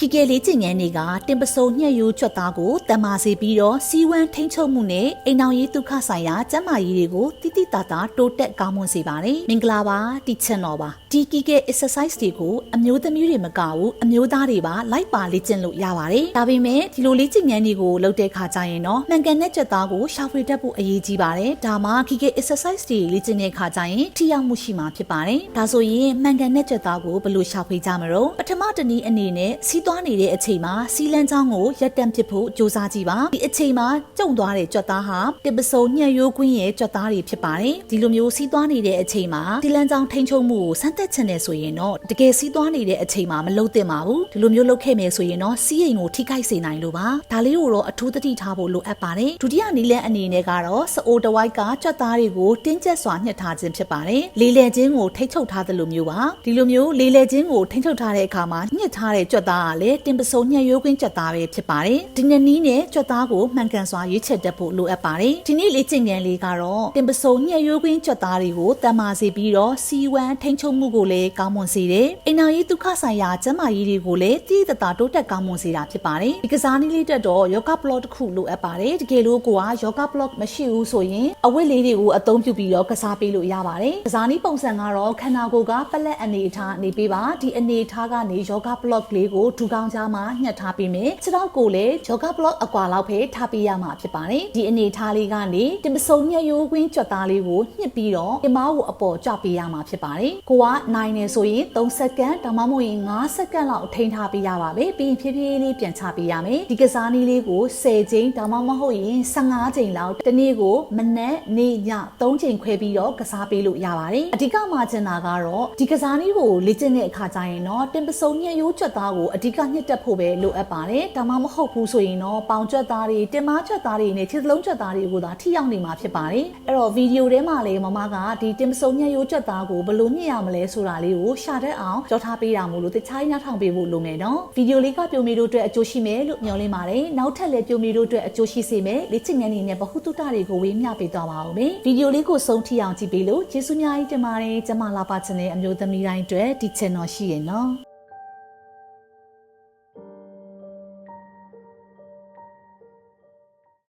ကီကဲလေးကျင်ငန်းတွေကတင်ပစုံညှက်ရိုးချွတ်သားကိုတန်မာစေပြီးတော့စီဝမ်းထိန်းချုပ်မှုနဲ့အိမ်အောင်ရေးဒုက္ခဆိုင်ရာကျန်းမာရေးတွေကိုတိတိတတ်တာတိုးတက်ကောင်းမွန်စေပါတယ်မင်္ဂလာပါတီချန်တော်ပါဒီကီကဲ exercise တွေကိုအမျိုးသမီးတွေမကဘူးအမျိုးသားတွေပါလိုက်ပါလေ့ကျင့်လို့ရပါတယ်ဒါပေမဲ့ဒီလိုလေးကျင်ငန်းတွေကိုလုပ်တဲ့ခါကျရင်တော့မှန်ကန်တဲ့ကြွက်သားကိုရှာဖွေတတ်ဖို့အရေးကြီးပါတယ်ဒါမှကီကဲ exercise တွေလေ့ကျင့်တဲ့ခါကျရင်ထိရောက်မှုရှိမှာဖြစ်ပါတယ်ဒါဆိုရင်မှန်ကန်တဲ့ကြွက်သားကိုဘယ်လိုရှာဖွေကြမလို့ပထမတနည်းအနေနဲ့စီးသွားနေတဲ့အချိန်မှာစီလန်းချောင်းကိုရက်တန့်ပစ်ဖို့စူးစမ်းကြည့်ပါဒီအချိန်မှာကြုံသွားတဲ့ကြွက်သားဟာတစ်ပစုံညှက်ရိုးကွင်းရဲ့ကြွက်သားတွေဖြစ်ပါတယ်ဒီလိုမျိုးစီးသွားနေတဲ့အချိန်မှာစီလန်းချောင်းထိန်းချုပ်မှုကိုစမ်းသပ်ချင်တယ်ဆိုရင်တော့တကယ်စီးသွားနေတဲ့အချိန်မှာမလုပ်သင့်ပါဘူးဒီလိုမျိုးလုပ်ခဲ့မယ်ဆိုရင်တော့စီးရင်ကိုထိခိုက်စေနိုင်လို့ပါဒါလေးကိုတော့အထူးသတိထားဖို့လိုအပ်ပါတယ်ဒုတိယနည်းလမ်းအနေနဲ့ကတော့စအိုတဝိုက်ကကြွက်သားတွေကိုတင်းကျပ်စွာညှက်ထားခြင်းဖြစ်ပါတယ်လေးလေချင်းကိုထိတ်ချုပ်ထားသလိုမျိုးပါဒီလိုမျိုးလေးလေချင်းကိုထိတ်ချုပ်ထားတဲ့အခါမှာညှက်ထားတဲ့ကြွက်သားကလည်းတင်ပစုံညှက်ရိုးကွင်းကြွက်သားပဲဖြစ်ပါတယ်ဒီနှစ်နည်းနဲ့ကြွက်သားကိုမှန်ကန်စွာရွေးချယ်တတ်ဖို့လိုအပ်ပါတယ်ဒီနေ့လေ့ကျင့်ခန်းလေးကတော့တင်ပစုံညှက်ရိုးကွင်းကြွက်သားတွေကိုတန်မာစေပြီးတော့စီဝမ်းထိန်းချုပ်မှုကိုလည်းကောင်းမွန်စေတယ်အိမ်နာရေးဒုက္ခဆိုင်ရာကျန်းမာရေးတွေကိုလည်းတည်တတာတိုးတက်ကောင်းမွန်စေတာဖြစ်ပါတယ်ဒီကစားနည်းလေးတက်တော့ယောဂဘလော့တစ်ခုလိုအပ်ပါတယ်တကယ်လို့ကိုကယောဂဘလော့မရှိဘူးဆိုရင်အဝတ်လေးတွေကိုအသုံးပြုပြီးတော့ကစားပေးလို့ရပါတယ်ကစားနည်းပုံစံကတော့ခန္ဓာကိုယ်ကပလက်အနေအထားနေပေးပါဒီအနေအထားကနေယောဂဘလော့လေးကိုဒူကောင်းကြားမှာညှက်ထားပေးမယ်ခြေထောက်ကိုလည်းယောဂဘလော့အကွာလောက်ပဲထားပေးရမှာဖြစ်ပါတယ်ဒီအနေအထားလေးကနေတင်ပစုံညှက်ရိုးကွင်းကြွက်သားလေးကိုညှစ်ပြီးတော့တင်မောကိုအပေါ်ကျပေးရမှာဖြစ်ပါတယ်ကိုကနိုင်နေဆိုရင်3စက္ကန့်ဒါမှမဟုတ်ရင်5စက္ကန့်လောက်ထိန်းထားပေးရပါမယ်ပြီးရင်ဖြည်းဖြည်းလေးပြန်ချပေးရမယ်ဒီကစားနည်းလေးကို10ချိန်ဒါမှမဟုတ်ရင်15ချိန်လောက်တစ်နေ့ကိုမနက်နေ့ည3ချိန်ခွဲပြီးတော့ကစားပေးလို့ရပါတယ်အဓိကမှချင်တာကတော့ဒီကစားနည်းကိုလေ့ကျင့်တဲ့အခါကျရင်တော့တင်ပစုံညှက်ရိုးကြွက်သားကိုအဓိကညှစ်တက်ဖို့ပဲလိုအပ်ပါတယ်ဒါမှမဟုတ်ဘူးဆိုရင်တော့ပေါင်ကြွက်သားတွေတင်မကြွက်သားတွေနဲ့ခြေစလုံးကြွက်သားတွေကိုသာထိရောက်နေမှာဖြစ်ပါတယ်အဲ့တော့ဗီဒီယိုထဲမှာလည်းမမကဒီတင်ပစုံညှက်ရိုးကြွက်သားကိုဘယ်လိုညှစ်ရမလဲဆိုတာလေးကိုရှာတတ်အောင်ကြောထားပေးတာမို့လို့တခြားညထောင်ပေးဖို့လိုမယ်နော်ဗီဒီယိုလေးကပြုံမီတို့အတွက်အကျိုးရှိမယ်လို့မျှော်လင့်ပါတယ်နောက်ထပ်လည်းပြုံမီတို့အတွက်အကျိုးရှိစေမယ်လေ့ကျင့်ခန်းနေနဲ့ဗဟုသုတတွေကိုဝေမျှပေးသွားပါဦးမယ်ဗီဒီယိုလေးကိုဆုံးထိအောင်ကြည့်ပေးလို့ကျေးဇူးများကြီးတင်ပါတယ်ကျမလာပါချင်တဲ့အမျိုးသမီးတိုင်းအတွက်ဒီ channel ရှိရနော်